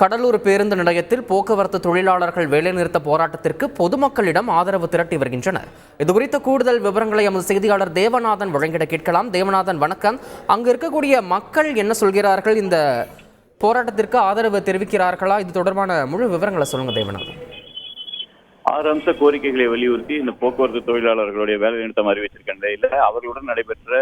கடலூர் பேருந்து நிலையத்தில் போக்குவரத்து தொழிலாளர்கள் வேலைநிறுத்த போராட்டத்திற்கு பொதுமக்களிடம் ஆதரவு திரட்டி வருகின்றனர். இதுகுறித்த கூடுதல் விவரங்களை எமது செய்தியாளர் தேவநாதன் வழங்கிட கேட்கலாம். தேவநாதன் வணக்கம். அங்கு இருக்கக்கூடிய மக்கள் என்ன சொல்கிறார்கள்? இந்த போராட்டத்திற்கு ஆதரவு தெரிவிக்கிறார்களா? இது தொடர்பான முழு விவரங்களை சொல்லுங்க தேவநாதன். ஆறு அம்ச கோரிக்கைகளை வலியுறுத்தி இந்த போக்குவரத்து தொழிலாளர்களுடைய வேலை நிறுத்தம் அறிவிச்சிருக்க நிலையில அவர்களுடன் நடைபெற்ற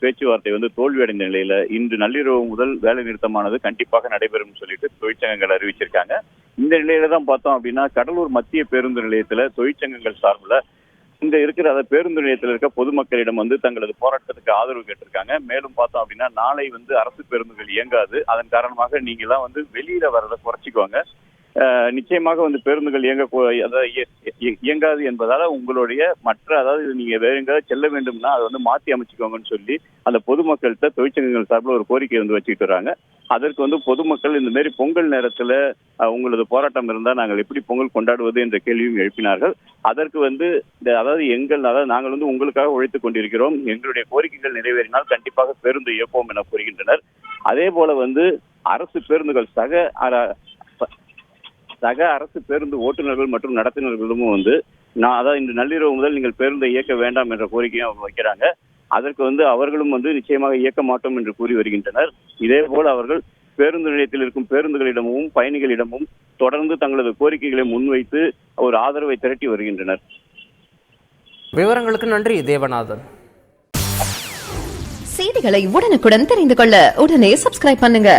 பேச்சுவார்த்தை வந்து தோல்வியடைந்த நிலையில இன்று நள்ளிரவு முதல் வேலை நிறுத்தமானது கண்டிப்பாக நடைபெறும் சொல்லிட்டு தொழிற்சங்கங்கள் அறிவிச்சிருக்காங்க. இந்த நிலையில தான் பார்த்தோம் அப்படின்னா கடலூர் மத்திய பேருந்து நிலையத்துல தொழிற்சங்கங்கள் சார்பில் இந்த இருக்கிற அந்த பேருந்து நிலையத்தில் இருக்க பொதுமக்களிடம் வந்து தங்களது போராட்டத்துக்கு ஆதரவு கேட்டிருக்காங்க. மேலும் பார்த்தோம் அப்படின்னா நாளை வந்து அரசு பேருந்துகள் இயங்காது. அதன் காரணமாக நீங்க எல்லாம் வந்து வெளியில வர்றதை குறைச்சிக்குவாங்க. நிச்சயமாக வந்து பேருந்துகள் இயங்க அதாவது இயங்காது என்பதால உங்களுடைய மற்ற அதாவது நீங்க வேற எங்காவது செல்ல வேண்டும்னா அதை வந்து மாத்தி அமைச்சுக்கோங்கன்னு சொல்லி அந்த பொதுமக்கள்கிட்ட தொழிற்சங்கங்கள் சார்பில் ஒரு கோரிக்கை வந்து வச்சுக்கிட்டு வராங்க. அதற்கு வந்து பொதுமக்கள் இந்த மாதிரி பொங்கல் நேரத்துல உங்களது போராட்டம் இருந்தால் நாங்கள் எப்படி பொங்கல் கொண்டாடுவது என்ற கேள்வியும் எழுப்பினார்கள். அதற்கு வந்து இந்த அதாவது எங்கள் அதாவது நாங்கள் வந்து உங்களுக்காக உழைத்துக் கொண்டிருக்கிறோம். எங்களுடைய கோரிக்கைகள் நிறைவேறினால் கண்டிப்பாக பேருந்து இயப்போம் என கூறுகின்றனர். அதே போல வந்து அரசு பேருந்துகள் சக அர- சக அரசு பேருந்து ஓட்டுநர்கள் மற்றும் நடத்துனர்களும் வந்து நான் அதாவது இன்று நள்ளிரவு முதல் நீங்கள் பேருந்தை இயக்க வேண்டாம் என்ற கோரிக்கையும் அவங்க வைக்கிறாங்க. அதற்கு வந்து அவர்களும் வந்து நிச்சயமாக இயக்க மாட்டோம் என்று கூறி வருகின்றனர். இதே போல் அவர்கள் பேருந்து நிலையத்தில் இருக்கும் பேருந்துகளிடமும் பயணிகளிடமும் தொடர்ந்து தங்களது கோரிக்கைகளை முன்வைத்து ஒரு ஆதரவை திரட்டி வருகின்றனர். விவரங்களுக்கு நன்றி தேவநாதன். செய்திகளை உடனுக்குடன் தெரிந்து கொள்ள உடனே சப்ஸ்கிரைப் பண்ணுங்க.